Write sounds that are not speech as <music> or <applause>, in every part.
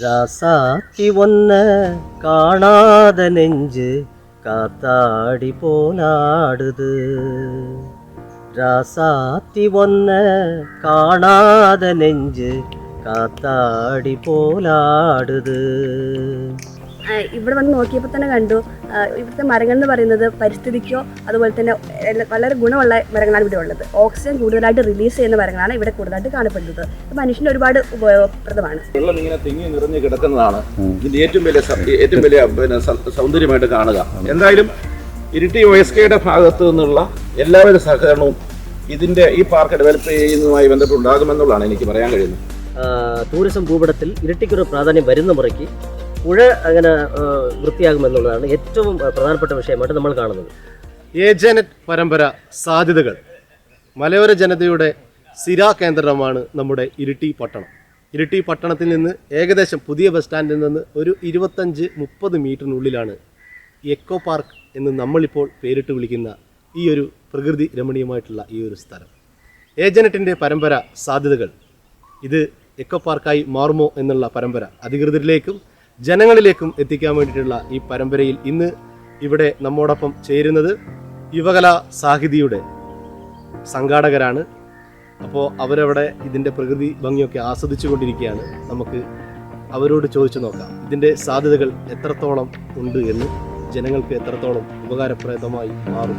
ராசாத்தி ஒன்ன காணாத நெஞ்சு காத்தாடி போலாடுது ராசாத்தி ஒன்ன காணாத நெஞ்சு காத்தாடி போலாடுது ഇവിടെ വന്ന് നോക്കിയപ്പോൾ തന്നെ കണ്ടു. ഇവിടുത്തെ മരങ്ങൾ എന്ന് പറയുന്നത് പരിസ്ഥിതിക്കോ അതുപോലെ തന്നെ വളരെ ഗുണമുള്ള മരങ്ങളാണ് ഇവിടെ ഉള്ളത്. ഓക്സിജൻ കൂടുതലായിട്ട് റിലീസ് ചെയ്യുന്ന മരങ്ങളാണ് ഇവിടെ കൂടുതലായിട്ട് കാണപ്പെടുന്നത്. മനുഷ്യന് ഒരുപാട് ഉപയോഗപ്രദമാണ്. വെള്ളം ഇങ്ങനെ തിങ്ങി നിറഞ്ഞു കിടക്കുന്നതാണ് ഇതിന്റെ ഏറ്റവും വലിയ ഏറ്റവും വലിയ പിന്നെ സൗന്ദര്യമായിട്ട് കാണുക. എന്തായാലും ഇരിട്ടി എസ് ഭാഗത്തു നിന്നുള്ള എല്ലാവരും സഹകരണവും ഇതിന്റെ ഈ പാർക്ക് ഡെവലപ്പ് ചെയ്യുന്നതുമായി ബന്ധപ്പെട്ടുണ്ടാകുമെന്നുള്ളതാണ് എനിക്ക് പറയാൻ കഴിയുന്നത്. ടൂറിസം ഭൂപടത്തിൽ ഇരട്ടിക്കൊരു പ്രാധാന്യം വരുന്ന മുറയ്ക്ക് പുഴ അങ്ങനെ വൃത്തിയാകുമെന്നുള്ളതാണ് ഏറ്റവും പ്രധാനപ്പെട്ട വിഷയമായിട്ട് നമ്മൾ കാണുന്നത്. ഏജനറ്റ് പരമ്പര സാധ്യതകൾ. മലയോര ജനതയുടെ സിരാ കേന്ദ്രമാണ് നമ്മുടെ ഇരിട്ടി പട്ടണം. ഇരിട്ടി പട്ടണത്തിൽ നിന്ന് ഏകദേശം പുതിയ ബസ് സ്റ്റാൻഡിൽ നിന്ന് ഒരു ഇരുപത്തഞ്ച് മുപ്പത് മീറ്ററിനുള്ളിലാണ് എക്കോ പാർക്ക് എന്ന് നമ്മളിപ്പോൾ പേരിട്ട് വിളിക്കുന്ന ഈ ഒരു പ്രകൃതി രമണീയമായിട്ടുള്ള ഈ ഒരു സ്ഥലം. ഏജനറ്റിന്റെ പരമ്പര സാധ്യതകൾ. ഇത് എക്കോ പാർക്കായി മാറുമോ എന്നുള്ള പരമ്പര അധികൃതരിലേക്കും ജനങ്ങളിലേക്കും എത്തിക്കാൻ വേണ്ടിയിട്ടുള്ള ഈ പരമ്പരയിൽ ഇന്ന് ഇവിടെ നമ്മോടൊപ്പം ചേരുന്നത് യുവകലാ സാഹിതിയുടെ സംഘാടകരാണ്. അപ്പോൾ അവരവിടെ ഇതിന്റെ പ്രകൃതി ഭംഗിയൊക്കെ ആസ്വദിച്ചു കൊണ്ടിരിക്കുകയാണ്. നമുക്ക് അവരോട് ചോദിച്ചു നോക്കാം. ഇതിന്റെ സാധ്യതകൾ എത്രത്തോളം ഉണ്ട് എന്ന് ജനങ്ങൾക്ക് എത്രത്തോളം ഉപകാരപ്രദമായി മാറും?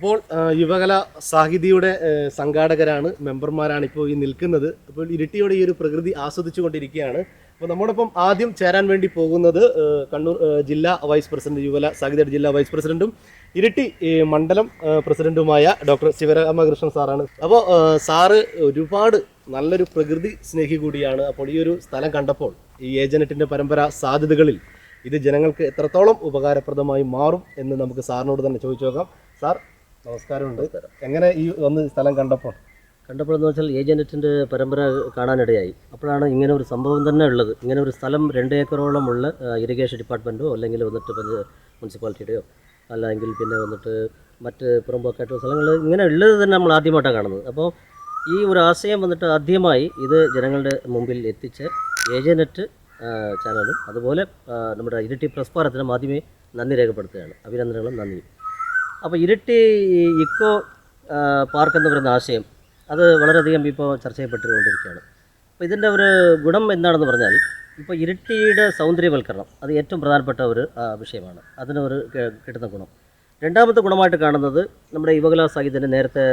അപ്പോൾ യുവകല സാഹിതിയുടെ സംഘാടകരാണ് മെമ്പർമാരാണ് ഇപ്പോൾ ഈ നിൽക്കുന്നത്. അപ്പോൾ ഇരിട്ടിയുടെ ഈ ഒരു പ്രകൃതി ആസ്വദിച്ചു കൊണ്ടിരിക്കുകയാണ് അപ്പോൾ നമ്മോടൊപ്പം ആദ്യം ചേരാൻ വേണ്ടി പോകുന്നത് കണ്ണൂർ ജില്ലാ വൈസ് പ്രസിഡന്റ് യുവകല സാഹിതിയുടെ ജില്ലാ വൈസ് പ്രസിഡന്റും ഇരിട്ടി മണ്ഡലം പ്രസിഡന്റുമായ ഡോക്ടർ ശിവരാമകൃഷ്ണൻ സാറാണ്. അപ്പോൾ സാറ് ഒരുപാട് നല്ലൊരു പ്രകൃതി സ്നേഹി കൂടിയാണ്. അപ്പോൾ ഈ ഒരു സ്ഥലം കണ്ടപ്പോൾ ഈ ഏജനറ്റിന്റെ പരമ്പര സാധ്യതകളിൽ ഇത് ജനങ്ങൾക്ക് എത്രത്തോളം ഉപകാരപ്രദമായി മാറും എന്ന് നമുക്ക് സാറിനോട് തന്നെ ചോദിച്ചു നോക്കാം. സാർ നമസ്കാരമുണ്ട്. എങ്ങനെ ഈ ഒന്ന് സ്ഥലം കണ്ടപ്പോൾ? കണ്ടപ്പോൾ കണ്ടപ്പോഴെന്ന് വെച്ചാൽ ഏജനറ്റിന്റെ പരമ്പര കാണാനിടയായി. അപ്പോഴാണ് ഇങ്ങനെ ഒരു സംഭവം തന്നെ ഉള്ളത്. ഇങ്ങനെ ഒരു സ്ഥലം രണ്ട് ഏക്കറോളം ഉള്ള ഇറിഗേഷൻ ഡിപ്പാർട്ട്മെന്റോ അല്ലെങ്കിൽ വന്നിട്ട് പഞ്ച മുനിസിപ്പാലിറ്റിയുടെയോ അല്ലെങ്കിൽ പിന്നെ വന്നിട്ട് മറ്റ് പുറമ്പോക്കായിട്ടുള്ള സ്ഥലങ്ങൾ ഇങ്ങനെ ഉള്ളത് തന്നെ നമ്മൾ ആദ്യമായിട്ടാണ് കാണുന്നത്. അപ്പോൾ ഈ ഒരു ആശയം വന്നിട്ട് ആദ്യമായി ഇത് ജനങ്ങളുടെ മുമ്പിൽ എത്തിച്ച് ഏജനറ്റ് ചാനലും അതുപോലെ നമ്മുടെ ഇരട്ടി പ്രസ് ഭാരത്തിനും ആദ്യമേ നന്ദി രേഖപ്പെടുത്തുകയാണ്. അഭിനന്ദനങ്ങളും നന്ദിയും അപ്പോൾ ഇരട്ടി ഇക്കോ പാർക്ക് എന്ന് പറയുന്ന ആശയം അത് വളരെയധികം ഇപ്പോൾ ചർച്ച ചെയ്യപ്പെട്ടുകൊണ്ടിരിക്കുകയാണ്. അപ്പോൾ ഇതിന്റെ ഒരു ഗുണം എന്താണെന്ന് പറഞ്ഞാൽ ഇപ്പോൾ ഇരട്ടിയുടെ സൗന്ദര്യവൽക്കരണം അത് ഏറ്റവും പ്രധാനപ്പെട്ട ഒരു വിഷയമാണ്. അതിന് ഒരു കിട്ടുന്ന ഗുണം. രണ്ടാമത്തെ ഗുണമായിട്ട് കാണുന്നത് നമ്മുടെ യുവകലാ സാഹിത്യത്തിന് നേരത്തെ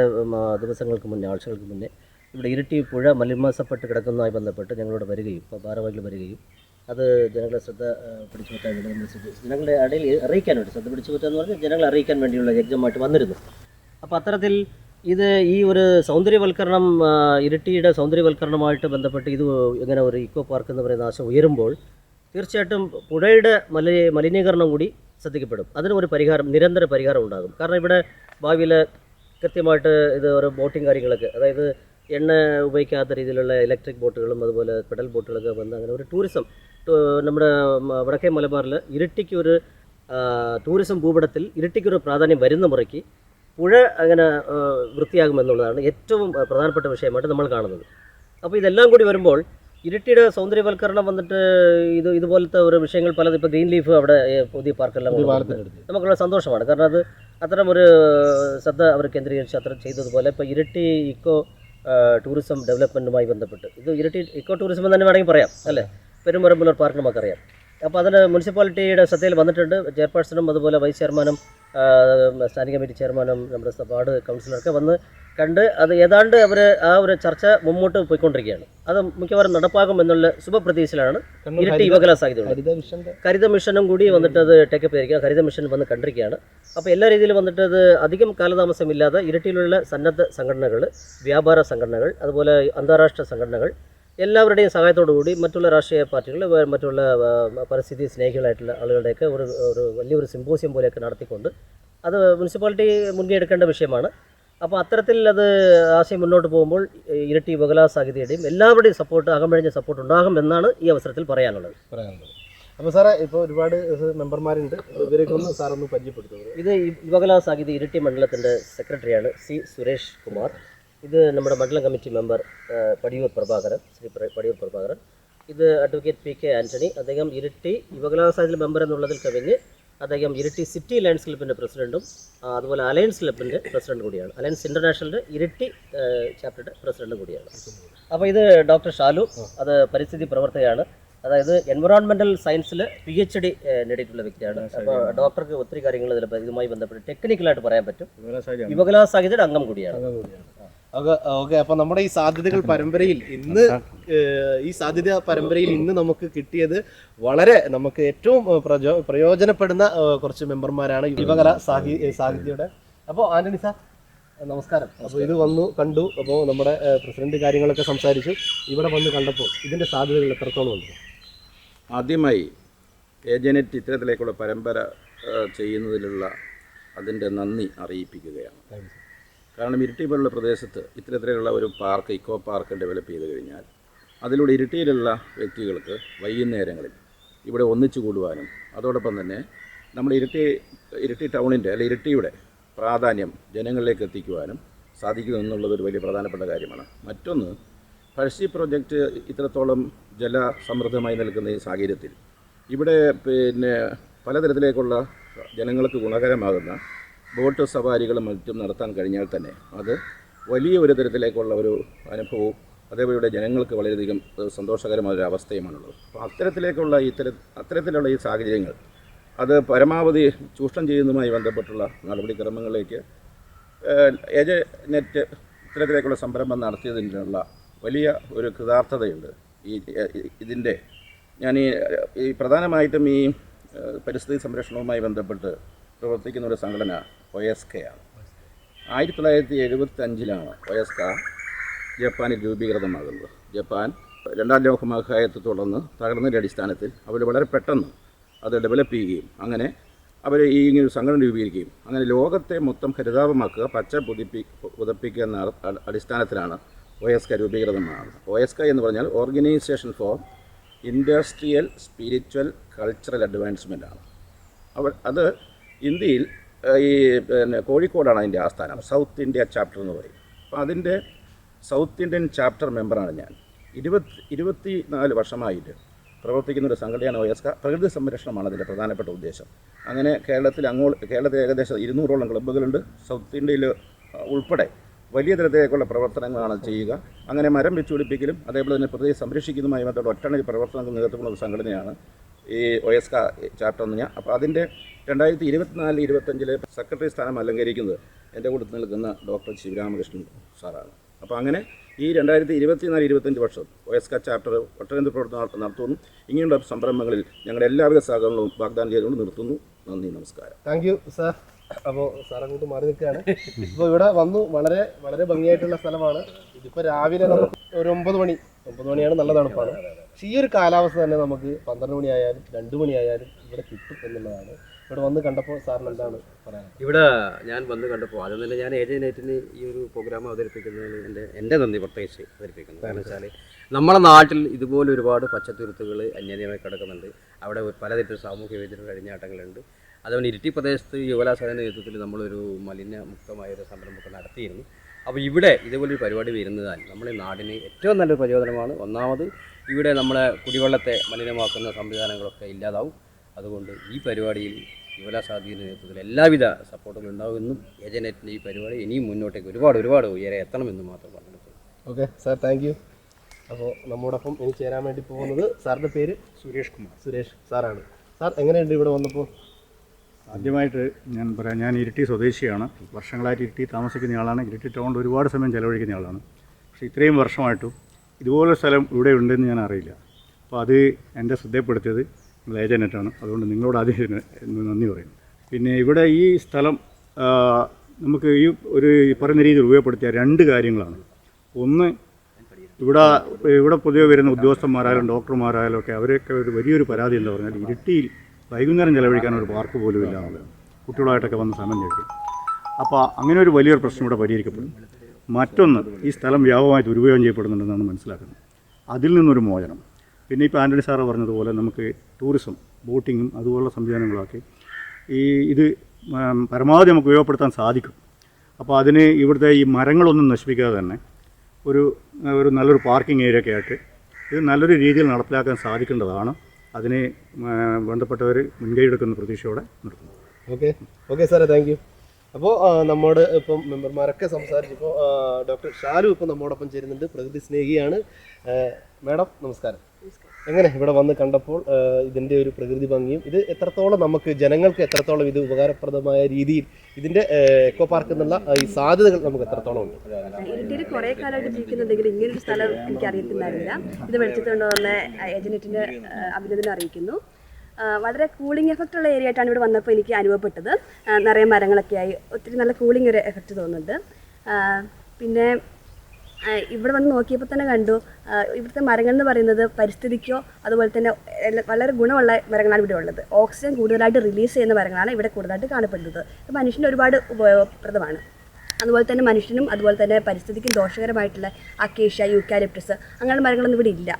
ദിവസങ്ങൾക്ക് മുന്നേ ആഴ്ചകൾക്ക് മുന്നേ ഇവിടെ ഇരട്ടി പുഴ മലിമാസപ്പെട്ട് കിടക്കുന്നതുമായി ബന്ധപ്പെട്ട് ഞങ്ങളോട് വരികയും ഇപ്പോൾ ഭാരവാഹികൾ വരികയും അത് ജനങ്ങളെ ശ്രദ്ധ പിടിച്ചു പറ്റാൻ വേണ്ടി ജനങ്ങളുടെ ഇടയിൽ അറിയിക്കാൻ വേണ്ടി ശ്രദ്ധ പിടിച്ചു പറ്റുക പറഞ്ഞാൽ ജനങ്ങളെ അറിയിക്കാൻ വേണ്ടിയുള്ള യജ്ഞമായിട്ട് വന്നിരുന്നു. അപ്പോൾ അത്തരത്തിൽ ഇത് ഈ ഒരു സൗന്ദര്യവൽക്കരണം ഇരട്ടിയുടെ സൗന്ദര്യവൽക്കരണമായിട്ട് ബന്ധപ്പെട്ട് ഇത് ഇങ്ങനെ ഒരു ഇക്കോ പാർക്ക് എന്ന് പറയുന്ന ആശയം ഉയരുമ്പോൾ തീർച്ചയായിട്ടും പുഴയുടെ മലി മലിനീകരണം കൂടി ശ്രദ്ധിക്കപ്പെടും. അതിന് ഒരു പരിഹാരം നിരന്തര പരിഹാരം ഉണ്ടാകും. കാരണം ഇവിടെ ഭാവിയിൽ കൃത്യമായിട്ട് ഇത് ഒരു ബോട്ടിംഗ് കാര്യങ്ങളൊക്കെ അതായത് എണ്ണ ഉപയോഗിക്കാത്ത രീതിയിലുള്ള ഇലക്ട്രിക് ബോട്ടുകളും അതുപോലെ പെഡൽ ബോട്ടുകളൊക്കെ വന്ന് അങ്ങനെ ഒരു ടൂറിസം നമ്മുടെ വടക്കേ മലബാറിൽ ഇരട്ടിക്ക് ഒരു ടൂറിസം ഭൂപടത്തിൽ ഇരട്ടിക്കൊരു പ്രാധാന്യം വരുന്ന മുറയ്ക്ക് പുഴ അങ്ങനെ വൃത്തിയാകുമെന്നുള്ളതാണ് ഏറ്റവും പ്രധാനപ്പെട്ട വിഷയമായിട്ട് നമ്മൾ കാണുന്നത്. അപ്പോൾ ഇതെല്ലാം കൂടി വരുമ്പോൾ ഇരട്ടിയുടെ സൗന്ദര്യവൽക്കരണം വന്നിട്ട് ഇത് ഇതുപോലത്തെ ഒരു വിഷയങ്ങൾ പലത് ഇപ്പോൾ ഗ്രീൻ ലീഫ് അവിടെ പുതിയ പാർക്കെല്ലാം. നമുക്കുള്ള സന്തോഷമാണ്. കാരണം അത് അത്തരം ഒരു ശ്രദ്ധ അവർ കേന്ദ്രീകരിച്ച് അത്ര ചെയ്തതുപോലെ ഇപ്പോൾ ഇരട്ടി ഇക്കോ ടൂറിസം ഡെവലപ്മെന്റുമായി ബന്ധപ്പെട്ട്. ഇത് ഇരട്ടി ഇക്കോ ടൂറിസം എന്ന് തന്നെ വേണമെങ്കിൽ പറയാം അല്ലേ? പെരുമ്പറമ്പുലർ പാർക്ക് നമുക്കറിയാം. അപ്പോൾ അതിന് മുനിസിപ്പാലിറ്റിയുടെ ശ്രദ്ധയിൽ വന്നിട്ടുണ്ട്. ചെയർപേഴ്സണും അതുപോലെ വൈസ് ചെയർമാനും സ്റ്റാൻഡിംഗ് കമ്മിറ്റി ചെയർമാനും നമ്മുടെ വാർഡ് കൗൺസിലറൊക്കെ വന്ന് കണ്ട് അത് ഏതാണ്ട് അവർ ആ ഒരു ചർച്ച മുമ്പോട്ട് പോയിക്കൊണ്ടിരിക്കുകയാണ്. അത് മിക്കവാറും നടപ്പാകും എന്നുള്ള ശുഭപ്രതീക്ഷയിലാണ് ഇരട്ടി യുവകലാ സാധ്യതയുള്ളത് കരിത ഹരിത മിഷനും കൂടി വന്നിട്ട് അത് ടേക്കപ്പ് ചെയ്തിരിക്കുക ഹരിത മിഷൻ വന്ന് കണ്ടിരിക്കുകയാണ്. അപ്പോൾ എല്ലാ രീതിയിലും വന്നിട്ട് അത് അധികം കാലതാമസമില്ലാതെ ഇരട്ടിയിലുള്ള സന്നദ്ധ സംഘടനകൾ വ്യാപാര സംഘടനകൾ അതുപോലെ അന്താരാഷ്ട്ര സംഘടനകൾ എല്ലാവരുടെയും സഹായത്തോടു കൂടി മറ്റുള്ള രാഷ്ട്രീയ പാർട്ടികൾ മറ്റുള്ള പരിസ്ഥിതി സ്നേഹികളായിട്ടുള്ള ആളുകളുടെയൊക്കെ ഒരു ഒരു വലിയൊരു സിമ്പോസിയം പോലെയൊക്കെ നടത്തിക്കൊണ്ട് അത് മുനിസിപ്പാലിറ്റി മുൻകൈ എടുക്കേണ്ട വിഷയമാണ്. അപ്പോൾ അത്തരത്തിൽ അത് ആശയം മുന്നോട്ട് പോകുമ്പോൾ ഇരട്ടി യുവകലാ സാഹിത്യയുടെയും എല്ലാവരുടെയും സപ്പോർട്ട് അകമഴിഞ്ഞ സപ്പോർട്ട് ഉണ്ടാകും എന്നാണ് ഈ അവസരത്തിൽ പറയാനുള്ളത്. പറയാനുള്ളത്. അപ്പോൾ സാറേ ഇപ്പോൾ ഒരുപാട് മെമ്പർമാരുണ്ട്. ഇവരെയൊക്കെ ഒന്ന് സാർ ഒന്ന് പരിചയപ്പെടുത്തുന്നത് ഇത് യുവകലാ സാഹിത്യ ഇരട്ടി മണ്ഡലത്തിന്റെ സെക്രട്ടറിയാണ് സി സുരേഷ് കുമാർ. ഇത് നമ്മുടെ മണ്ഡലം കമ്മിറ്റി മെമ്പർ പടിയൂർ പ്രഭാകരൻ ശ്രീ പടിയൂർ പ്രഭാകരൻ. ഇത് അഡ്വക്കേറ്റ് പി കെ ആന്റണി അദ്ദേഹം ഇരിട്ടി യുവകലാ മെമ്പർ എന്നുള്ളതിൽ കവിഞ്ഞ് അദ്ദേഹം ഇരിട്ടി സിറ്റി ലയൺസ് ക്ലബിന്റെ പ്രസിഡന്റും അതുപോലെ അലയൻസ് ക്ലബിന്റെ പ്രസിഡന്റ് കൂടിയാണ്. അലയൻസ് ഇന്റർനാഷണലിന്റെ ഇരിട്ടി ചാപ്റ്ററുടെ പ്രസിഡന്റ് കൂടിയാണ്. അപ്പോൾ ഇത് ഡോക്ടർ ഷാലു അത് പരിസ്ഥിതി പ്രവർത്തകയാണ്. അതായത് എൻവറോൺമെന്റൽ സയൻസിൽ പി എച്ച് ഡി നേടിയിട്ടുള്ള വ്യക്തിയാണ്. അപ്പോൾ ഡോക്ടർക്ക് ഒത്തിരി കാര്യങ്ങൾ ഇതിൽ ഇതുമായി ബന്ധപ്പെട്ട് ടെക്നിക്കലായിട്ട് പറയാൻ പറ്റും. യുവകലാസാഹിത്യയുടെ അംഗം കൂടിയാണ്. ഓക്കെ അപ്പൊ നമ്മുടെ ഈ സാധ്യതകൾ പരമ്പരയിൽ ഇന്ന് ഈ സാധ്യത പരമ്പരയിൽ ഇന്ന് നമുക്ക് കിട്ടിയത് വളരെ നമുക്ക് ഏറ്റവും പ്രചോ പ്രയോജനപ്പെടുന്ന കുറച്ച് മെമ്പർമാരാണ് യുവകല സാഹി സാഹിത്യയുടെ. അപ്പോൾ ആന്റണി സാർ നമസ്കാരം. അപ്പോൾ ഇത് വന്നു കണ്ടു അപ്പോൾ നമ്മുടെ പ്രസിഡന്റ് കാര്യങ്ങളൊക്കെ സംസാരിച്ചു. ഇവിടെ വന്ന് കണ്ടപ്പോൾ ഇതിന്റെ സാധ്യതകൾ എത്രത്തോളം ഉണ്ട്? ആദ്യമായി ഏജനറ്റ് ഇത്തരത്തിലേക്കുള്ള പരമ്പര ചെയ്യുന്നതിലുള്ള അതിന്റെ നന്ദി അറിയിപ്പിക്കുകയാണ്. കാരണം ഇരിട്ടി പോലുള്ള പ്രദേശത്ത് ഇത്തരത്തിലുള്ള ഒരു പാർക്ക് ഇക്കോ പാർക്ക് ഡെവലപ്പ് ചെയ്ത് കഴിഞ്ഞാൽ അതിലൂടെ ഇരിട്ടിയിലുള്ള വ്യക്തികൾക്ക് വൈകുന്നേരങ്ങളിൽ ഇവിടെ ഒന്നിച്ചു കൂടുവാനും അതോടൊപ്പം തന്നെ നമ്മുടെ ഇരിട്ടി ഇരിട്ടി ടൗണിന്റെ അല്ലെങ്കിൽ ഇരിട്ടിയുടെ പ്രാധാന്യം ജനങ്ങളിലേക്ക് എത്തിക്കുവാനും സാധിക്കുന്നു എന്നുള്ളത് ഒരു വലിയ പ്രധാനപ്പെട്ട കാര്യമാണ്. മറ്റൊന്ന് പഴശ്ശി പ്രോജക്റ്റ് ഇത്രത്തോളം ജലസമൃദ്ധമായി നിൽക്കുന്ന ഈ സാഹചര്യത്തിൽ ഇവിടെ പിന്നെ പലതരത്തിലേക്കുള്ള ജനങ്ങൾക്ക് ഗുണകരമാകുന്ന ബോട്ട് സവാരികളും മറ്റും നടത്താൻ കഴിഞ്ഞാൽ തന്നെ അത് വലിയ ഒരു തരത്തിലേക്കുള്ള ഒരു അനുഭവവും അതേപോലെ ജനങ്ങൾക്ക് വളരെയധികം സന്തോഷകരമായ ഒരു അവസ്ഥയുമാണുള്ളത്. അപ്പോൾ അത്തരത്തിലേക്കുള്ള ഇത്തര അത്തരത്തിലുള്ള ഈ സാഹചര്യങ്ങൾ അത് പരമാവധി ചൂഷണം ചെയ്യുന്നതുമായി ബന്ധപ്പെട്ടുള്ള നടപടിക്രമങ്ങളിലേക്ക് ഏജ് നെറ്റ് ഇത്തരത്തിലേക്കുള്ള സംരംഭം നടത്തിയതിനുള്ള വലിയ ഒരു കൃതാർത്ഥതയുണ്ട്. ഈ ഇതിന്റെ ഞാൻ ഈ പ്രധാനമായിട്ടും ഈ പരിസ്ഥിതി സംരക്ഷണവുമായി ബന്ധപ്പെട്ട് പ്രവർത്തിക്കുന്ന ഒരു സംഘടന ഒ എസ് കെ ആണ്. ആയിരത്തി തൊള്ളായിരത്തി എഴുപത്തി അഞ്ചിലാണ് ഒ എസ് കെ ജപ്പാനിൽ രൂപീകൃതമാകുന്നത്. ജപ്പാൻ രണ്ടാം ലോകമഹായത്തെ തുടർന്ന് തകർന്നതിന്റെ അടിസ്ഥാനത്തിൽ അവർ വളരെ പെട്ടെന്ന് അത് ഡെവലപ്പ് ചെയ്യുകയും അങ്ങനെ അവർ ഈ ഇങ്ങനെ സംഘടന രൂപീകരിക്കുകയും അങ്ങനെ ലോകത്തെ മൊത്തം ഹരിതാപമാക്കുക പച്ച പുതിപ്പി പുതപ്പിക്കുക എന്ന അടിസ്ഥാനത്തിലാണ് ഒ എസ് കെ രൂപീകൃതമാകുന്നത്. ഒ എസ് കെ എന്ന് പറഞ്ഞാൽ organisation for industrial spiritual cultural advancement ആണ്. അവ അത് ഇന്ത്യയിൽ ഈ പിന്നെ കോഴിക്കോടാണ് അതിന്റെ ആസ്ഥാനം. സൗത്ത് ഇന്ത്യ ചാപ്റ്റർ എന്ന് പറയും. അപ്പോൾ അതിന്റെ സൗത്ത് ഇന്ത്യൻ ചാപ്റ്റർ മെമ്പറാണ് ഞാൻ. ഇരുപത്തി ഇരുപത്തി നാല് വർഷമായിട്ട് പ്രവർത്തിക്കുന്ന ഒരു സംഘടനയാണ് വയസ്ക പ്രകൃതി സംരക്ഷണമാണ് അതിന്റെ പ്രധാനപ്പെട്ട ഉദ്ദേശം. അങ്ങനെ കേരളത്തിൽ അങ്ങോട്ട് കേരളത്തിൽ ഏകദേശം ഇരുന്നൂറോളം ക്ലബ്ബുകളുണ്ട്. സൗത്ത് ഇന്ത്യയിൽ ഉൾപ്പെടെ വലിയ തരത്തിലേക്കുള്ള പ്രവർത്തനങ്ങളാണ് ചെയ്യുക. അങ്ങനെ മരം വെച്ചുപിടിപ്പിക്കലും അതേപോലെ തന്നെ പ്രകൃതിയെ സംരക്ഷിക്കുന്നതുമായി ബന്ധപ്പെട്ട ഒട്ടനവധി പ്രവർത്തനങ്ങൾ നേതൃത്വമുള്ള ഒരു സംഘടനയാണ് ഈ ഒ എസ് ക ചാപ്റ്റർ എന്ന് ഞാൻ. അപ്പോൾ അതിന്റെ രണ്ടായിരത്തി ഇരുപത്തിനാല് ഇരുപത്തഞ്ചിലെ സെക്രട്ടറി സ്ഥാനം അലങ്കരിക്കുന്നത് എന്റെ കൂടെ നിൽക്കുന്ന ഡോക്ടർ ശിവരാമകൃഷ്ണൻ സാറാണ്. അപ്പോൾ അങ്ങനെ ഈ രണ്ടായിരത്തി ഇരുപത്തിനാല് ഇരുപത്തഞ്ച് വർഷം ഒ എസ് ക ചാപ്റ്റർ ഒട്ടനവധി പ്രവർത്തനം നടത്തുന്നു. ഇങ്ങനെയുള്ള സംരംഭങ്ങളിൽ ഞങ്ങളുടെ എല്ലാവിധ സഹകരണവും വാഗ്ദാനം ചെയ്തുകൊണ്ട് നിർത്തുന്നു. നന്ദി നമസ്കാരം. താങ്ക് യു സാർ അപ്പോൾ സാർ അങ്ങോട്ട് മാറി നിൽക്കുകയാണ്. ഇപ്പോൾ ഇവിടെ വന്നു. വളരെ വളരെ ഭംഗിയായിട്ടുള്ള സ്ഥലമാണ്. ഇതിപ്പോൾ രാവിലെ നമുക്ക് ഒരു ഒമ്പത് മണി ഒമ്പത് മണിയാണ് നല്ല തണുപ്പാണ്. പക്ഷേ ഈ ഒരു കാലാവസ്ഥ തന്നെ നമുക്ക് പന്ത്രണ്ട് മണിയായാലും രണ്ട് മണിയായാലും ഇവിടെ കിട്ടും എന്നുള്ളതാണ്. ഇവിടെ വന്ന് കണ്ടപ്പോൾ സാറിന് എന്താണ് പറയാനുള്ളത്? ഇവിടെ ഞാൻ വന്ന് കണ്ടപ്പോൾ ആദ്യം തന്നെ ഞാൻ ഏജ് നൈറ്റിന് ഈ ഒരു പ്രോഗ്രാം അവതരിപ്പിക്കുന്നതിന് എന്റെ എന്റെ നന്ദി പ്രത്യേകിച്ച് അവതരിപ്പിക്കുന്നു. കാരണം വെച്ചാൽ നമ്മുടെ നാട്ടിൽ ഇതുപോലെ ഒരുപാട് പച്ചത്തുരുത്തുകൾ അന്യന്യമായി കിടക്കുന്നുണ്ട്. അവിടെ പലതരത്തിൽ സാമൂഹ്യ വിദ്യ കഴിഞ്ഞാട്ടങ്ങളുണ്ട്. അതുപോലെ ഇരിട്ടി പ്രദേശത്ത് യുവലാസേന നേതൃത്വത്തിൽ നമ്മളൊരു മലിനമുക്തമായ ഒരു സംരംഭമൊക്കെ നടത്തിയിരുന്നു. അപ്പോൾ ഇവിടെ ഇതുപോലൊരു പരിപാടി വരുന്നതാൽ നമ്മുടെ നാടിന് ഏറ്റവും നല്ലൊരു പ്രചോദനമാണ്. ഒന്നാമത് ഇവിടെ നമ്മളെ കുടിവെള്ളത്തെ മലിനമാക്കുന്ന സംവിധാനങ്ങളൊക്കെ ഇല്ലാതാവും. അതുകൊണ്ട് ഈ പരിപാടിയിൽ യുവലാസാദിയുടെ നേതൃത്വത്തിൽ എല്ലാവിധ സപ്പോർട്ടും ഉണ്ടാകുമെന്നും ഏജനറ്റിന്റെ ഈ പരിപാടി ഇനിയും മുന്നോട്ടേക്ക് ഒരുപാട് ഒരുപാട് ഉയരെ എത്തണമെന്ന് മാത്രം പറഞ്ഞു ഓക്കെ സാർ താങ്ക് യു അപ്പോൾ നമ്മോടൊപ്പം എനിക്ക് ചേരാൻ വേണ്ടി പോകുന്നത് സാറിന്റെ പേര്? സുരേഷ് കുമാർ. സുരേഷ് സാറാണ്. സാർ എങ്ങനെയുണ്ട് ഇവിടെ വന്നപ്പോൾ? ആദ്യമായിട്ട് ഞാൻ പറയാം ഞാൻ ഇരിട്ടി സ്വദേശിയാണ്. വർഷങ്ങളായിട്ട് ഇരിട്ടി താമസിക്കുന്ന ആളാണ്. ഇരിട്ടി ടൗണിൽ ഒരുപാട് സമയം ചിലവഴിക്കുന്ന ആളാണ്. പക്ഷേ ഇത്രയും വർഷമായിട്ടും ഇതുപോലെ സ്ഥലം ഇവിടെ ഉണ്ടെന്ന് ഞാൻ അറിയില്ല. അപ്പോൾ അത് എന്റെ ശ്രദ്ധയപ്പെടുത്തിയത് നിങ്ങൾ ഏജന്റാണ് അതുകൊണ്ട് നിങ്ങളോട് ആദ്യം നന്ദി പറയുന്നു പിന്നെ ഇവിടെ ഈ സ്ഥലം നമുക്ക് ഈ ഒരു പറയുന്ന രീതിയിൽ ഉപയോഗപ്പെടുത്തിയ രണ്ട് കാര്യങ്ങളാണ്. ഒന്ന് ഇവിടെ ഇവിടെ പൊതുവെ വരുന്ന ഉദ്യോഗസ്ഥന്മാരായാലും ഡോക്ടർമാരായാലും ഒക്കെ അവരൊക്കെ ഒരു വലിയൊരു പരാതി എന്താ പറഞ്ഞാൽ ഇരുട്ടിയിൽ വൈകുന്നേരം ചെലവഴിക്കാൻ ഒരു പാർക്ക് പോലും ഇല്ല കുട്ടികളായിട്ടൊക്കെ വന്ന് സമയം കഴിക്കും അപ്പോൾ അങ്ങനെ ഒരു വലിയൊരു പ്രശ്നം ഇവിടെ പരിഹരിക്കപ്പെടും. മറ്റൊന്ന് ഈ സ്ഥലം വ്യാപകമായി ദുരുപയോഗം ചെയ്യപ്പെടുന്നുണ്ടെന്നാണ് മനസ്സിലാക്കുന്നത്. അതിൽ നിന്നൊരു മോചനം. പിന്നെ ഇപ്പോൾ ആന്റണി സാറ് പറഞ്ഞതുപോലെ നമുക്ക് ടൂറിസം ബോട്ടിങ്ങും അതുപോലുള്ള സംവിധാനങ്ങളൊക്കെ ഈ ഇത് പരമാവധി നമുക്ക് ഉപയോഗപ്പെടുത്താൻ സാധിക്കും. അപ്പോൾ അതിന് ഇവിടുത്തെ ഈ മരങ്ങളൊന്നും നശിപ്പിക്കാതെ തന്നെ ഒരു ഒരു നല്ലൊരു പാർക്കിംഗ് ഏരിയ ഒക്കെ ആയിട്ട് ഇത് നല്ലൊരു രീതിയിൽ നടപ്പിലാക്കാൻ സാധിക്കേണ്ടതാണ്. അതിനെ ബന്ധപ്പെട്ടവർ മുൻകൈ എടുക്കുന്ന പ്രതീക്ഷയോടെ നിർത്തുന്നു. ഓക്കെ. ഓക്കെ സാറേ താങ്ക് യു അപ്പോൾ നമ്മുടെ ഇപ്പം മെമ്പർമാരൊക്കെ സംസാരിച്ചപ്പോൾ ഡോക്ടർ ഷാലു ഇപ്പം നമ്മോടൊപ്പം ചേരുന്നുണ്ട്. പ്രകൃതി സ്നേഹിയാണ്. മാഡം നമസ്കാരം. എങ്ങനെ ഇവിടെ വന്ന് കണ്ടപ്പോൾ ഇതിന്റെ ഒരു പ്രകൃതി ഭംഗിയും ഇത് എത്രത്തോളം നമുക്ക് ജനങ്ങൾക്ക് എത്രത്തോളം ഇത് ഉപകാരപ്രദമായ രീതിയിൽ ഇതിന്റെ എക്കോ പാർക്ക് എന്നുള്ള ഈ സാധ്യതകൾ നമുക്ക് എത്രത്തോളം ഉണ്ട്? എനിക്കൊരു കുറേ കാലമായിട്ട് ജീവിക്കുന്നുണ്ടെങ്കിൽ ഇങ്ങനെ ഒരു സ്ഥലം എനിക്ക് അറിയത്തില്ലായിരുന്നില്ല ഇത് വെളിച്ചത്തുകൊണ്ട് വന്ന ഏജന്റിന്റെ അഭിനന്ദനം അറിയിക്കുന്നു. വളരെ കൂളിംഗ് എഫക്റ്റ് ഉള്ള ഏരിയ ആയിട്ടാണ് ഇവിടെ വന്നപ്പോൾ എനിക്ക് അനുഭവപ്പെട്ടത്. നിറയെ മരങ്ങളൊക്കെ ആയി ഒത്തിരി നല്ല കൂളിംഗ് ഒരു എഫക്റ്റ് തോന്നുന്നുണ്ട്. പിന്നെ ഇവിടെ വന്ന് നോക്കിയപ്പോൾ തന്നെ കണ്ടു. ഇവിടുത്തെ മരങ്ങൾ എന്ന് പറയുന്നത് പരിസ്ഥിതിക്കോ അതുപോലെ തന്നെ വളരെ ഗുണമുള്ള മരങ്ങളാണ് ഇവിടെ ഉള്ളത്. ഓക്സിജൻ കൂടുതലായിട്ട് റിലീസ് ചെയ്യുന്ന മരങ്ങളാണ് ഇവിടെ കൂടുതലായിട്ട് കാണപ്പെടുന്നത്. ഇത് മനുഷ്യന് ഒരുപാട് ഉപയോഗപ്രദമാണ്. അതുപോലെ തന്നെ മനുഷ്യനും അതുപോലെ തന്നെ പരിസ്ഥിതിക്കും ദോഷകരമായിട്ടുള്ള അക്കേഷ്യ യൂക്കാലിപ്റ്റസ് അങ്ങനെയുള്ള മരങ്ങളൊന്നും ഇവിടെ ഇല്ല.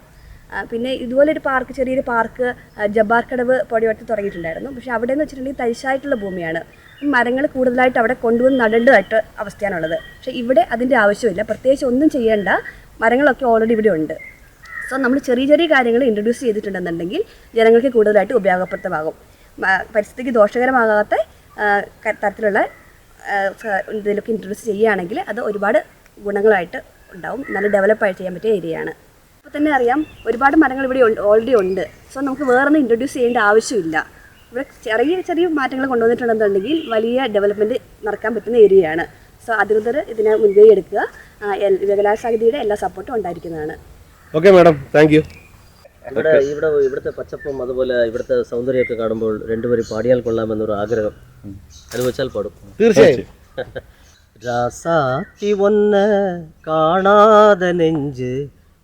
പിന്നെ ഇതുപോലെ ഒരു പാർക്ക് ചെറിയൊരു പാർക്ക് ജബ്ബാർ കടവ് പൊടിവട്ടത്ത് തുടങ്ങിയിട്ടുണ്ടായിരുന്നു. പക്ഷേ അവിടെ എന്ന് വെച്ചിട്ടുണ്ടെങ്കിൽ തരിശായിട്ടുള്ള ഭൂമിയാണ്. മരങ്ങൾ കൂടുതലായിട്ട് അവിടെ കൊണ്ടുവന്ന് നടേണ്ടതായിട്ട് അവസ്ഥയാണുള്ളത്. പക്ഷേ ഇവിടെ അതിന്റെ ആവശ്യമില്ല. പ്രത്യേകിച്ച് ഒന്നും ചെയ്യേണ്ട മരങ്ങളൊക്കെ ഓൾറെഡി ഇവിടെ ഉണ്ട്. സോ നമ്മൾ ചെറിയ ചെറിയ കാര്യങ്ങൾ ഇൻട്രൊഡ്യൂസ് ചെയ്തിട്ടുണ്ടെന്നുണ്ടെങ്കിൽ ജനങ്ങൾക്ക് കൂടുതലായിട്ട് ഉപയോഗപ്രദമാകും. പരിസ്ഥിതിക്ക് ദോഷകരമാകാത്ത തരത്തിലുള്ള ഇതിലൊക്കെ ഇൻട്രൊഡ്യൂസ് ചെയ്യുകയാണെങ്കിൽ അത് ഒരുപാട് ഗുണങ്ങളായിട്ട് ഉണ്ടാവും. നല്ല ഡെവലപ്പായിട്ട് ചെയ്യാൻ പറ്റിയ ഏരിയയാണ് ഇപ്പോൾ തന്നെ അറിയാം ഒരുപാട് മരങ്ങൾ ഇവിടെ ഓൾറെഡി ഉണ്ട്. സോ നമുക്ക് വേറെ ഒന്നും ഇൻട്രൊഡ്യൂസ് ചെയ്യേണ്ട ആവശ്യമില്ല. ഇവിടെ ചെറിയ ചെറിയ മാറ്റങ്ങൾ കൊണ്ടുവന്നിട്ടുണ്ടെന്നുണ്ടെങ്കിൽ വലിയ ഡെവലപ്മെന്റ് നടക്കാൻ പറ്റുന്ന ഏരിയയാണ് സോ അധികൃതർ ഇതിനെ മുൻകൈ എടുക്കുക. വികലാസാഗതിയുടെ എല്ലാ സപ്പോർട്ടും ഉണ്ടായിരിക്കുന്നതാണ്. ഓക്കെ മാഡം താങ്ക് യു ഇവിടെ ഇവിടെ ഇവിടുത്തെ പച്ചപ്പും അതുപോലെ ഇവിടുത്തെ സൗന്ദര്യമൊക്കെ കാണുമ്പോൾ രണ്ടുപേരും പാടിയാൽ കൊള്ളാമെന്നൊരു ആഗ്രഹം. അനുഭവിച്ചാൽ പാടും. തീർച്ചയായും. <laughs> രാസാത്തി ഒന്ന് കാണാതെ നെഞ്ച്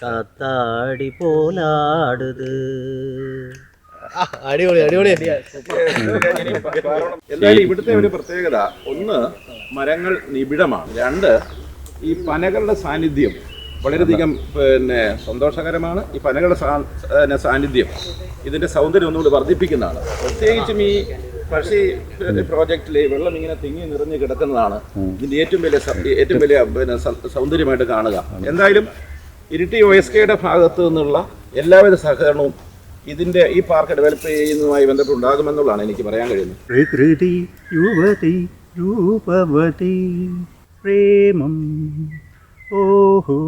കാത്താടി പോലാടുത്. അടിപൊളി അടിപൊളി. എന്തായാലും ഇവിടുത്തെ ഒരു പ്രത്യേകത. ഒന്ന് മരങ്ങൾ നിബിഡമാണ്. രണ്ട് ഈ പനകളുടെ സാന്നിധ്യം വളരെയധികം പിന്നെ സന്തോഷകരമാണ്. ഈ പനകളുടെ സാന്നിധ്യം ഇതിന്റെ സൗന്ദര്യം ഒന്നുകൂടി വർദ്ധിപ്പിക്കുന്നതാണ്. പ്രത്യേകിച്ചും ഈ പക്ഷി പ്രോജക്റ്റിലെ വെള്ളം ഇങ്ങനെ തിങ്ങി നിറഞ്ഞു കിടക്കുന്നതാണ് ഇതിന്റെ ഏറ്റവും വലിയ ഏറ്റവും വലിയ പിന്നെ സൗന്ദര്യമായിട്ട് കാണുക. എന്തായാലും ഇരിട്ടി ഒ എസ് കെയുടെ ഭാഗത്തു നിന്നുള്ള എല്ലാവിധ സഹകരണവും ഇതിന്റെ ഈ പാർക്ക് ഡെവലപ്പ് ചെയ്യുന്നതുമായി ബന്ധപ്പെട്ടുണ്ടാകുമെന്നുള്ളതാണ് എനിക്ക് പറയാൻ കഴിയുന്നത്. പ്രകൃതി യുവതി രൂപവതി പ്രേമം. ഓഹോ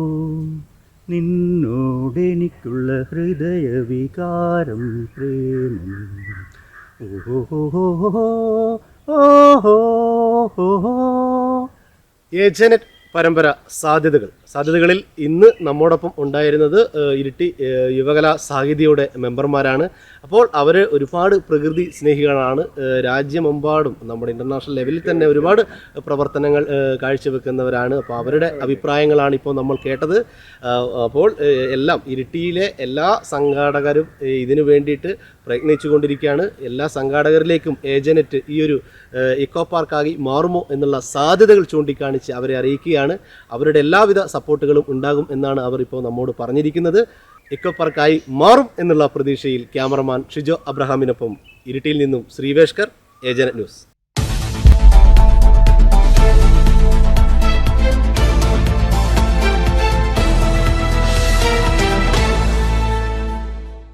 നിന്നോടെനിക്കുള്ള ഹൃദയ വികാരം പ്രേമം. ഓഹോ ഓഹോ. ഏജനറ്റ് പരമ്പര സാധ്യതകൾ. സാധ്യതകളിൽ ഇന്ന് നമ്മോടൊപ്പം ഉണ്ടായിരുന്നത് ഇരിട്ടി യുവകലാ സാഹിതിയുടെ മെമ്പർമാരാണ്. അപ്പോൾ അവർ ഒരുപാട് പ്രകൃതി സ്നേഹികളാണ്. രാജ്യമെമ്പാടും നമ്മുടെ ഇന്റർനാഷണൽ ലെവലിൽ തന്നെ ഒരുപാട് പ്രവർത്തനങ്ങൾ കാഴ്ചവെക്കുന്നവരാണ്. അപ്പോൾ അവരുടെ അഭിപ്രായങ്ങളാണ് ഇപ്പോൾ നമ്മൾ കേട്ടത്. അപ്പോൾ എല്ലാം ഇരിട്ടിയിലെ എല്ലാ സംഘാടകരും ഇതിനു വേണ്ടിയിട്ട് പ്രയത്നിച്ചുകൊണ്ടിരിക്കുകയാണ്. എല്ലാ സംഘാടകരിലേക്കും ഏജനറ്റ് ഈ ഒരു ഇക്കോ പാർക്കായി മാറുമോ എന്നുള്ള സാധ്യതകൾ ചൂണ്ടിക്കാണിച്ച് അവരെ അറിയിക്കുകയാണ്. അവരുടെ എല്ലാവിധ സപ്പോർട്ടുകളും ഉണ്ടാകും എന്നാണ് അവർ ഇപ്പോൾ നമ്മോട് പറഞ്ഞിരിക്കുന്നത്. ഇക്കോ പാർക്കായി മാറും എന്നുള്ള പ്രതീക്ഷയിൽ ക്യാമറമാൻ ഷിജോ അബ്രഹാമിനൊപ്പം. ഇരിട്ടിയിൽ നിന്നും ശ്രീവേഷ്കർ ഏജനറ്റ് ന്യൂസ്.